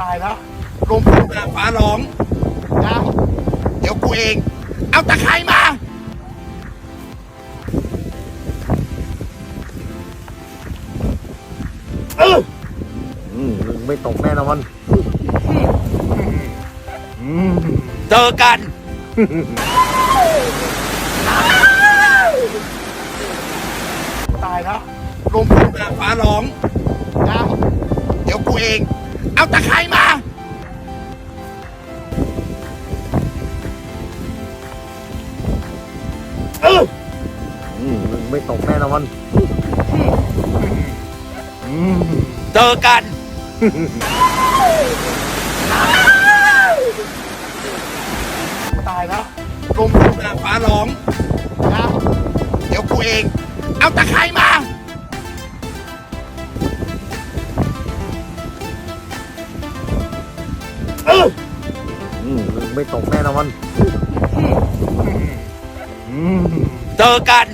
ลมพุ่งฟ้าร้องดาวเดี๋ยวกูเอง เอาตะไคร้มา เอออืมมึงไม่ตกแน่นอนเจอกัน ตายแล้วลมพุ่งฟ้าร้องดาวเดี๋ยวกูเองเอา ตะไคร้มา เอออืมมึงไม่ตกแน่นอนเจอกัน ตายแล้วลมพุ่งฟ้าร้องดาวเดี๋ยวกูเอง เอาตะไคร้มา มไม่ตกแน่นอนอืเจอกัน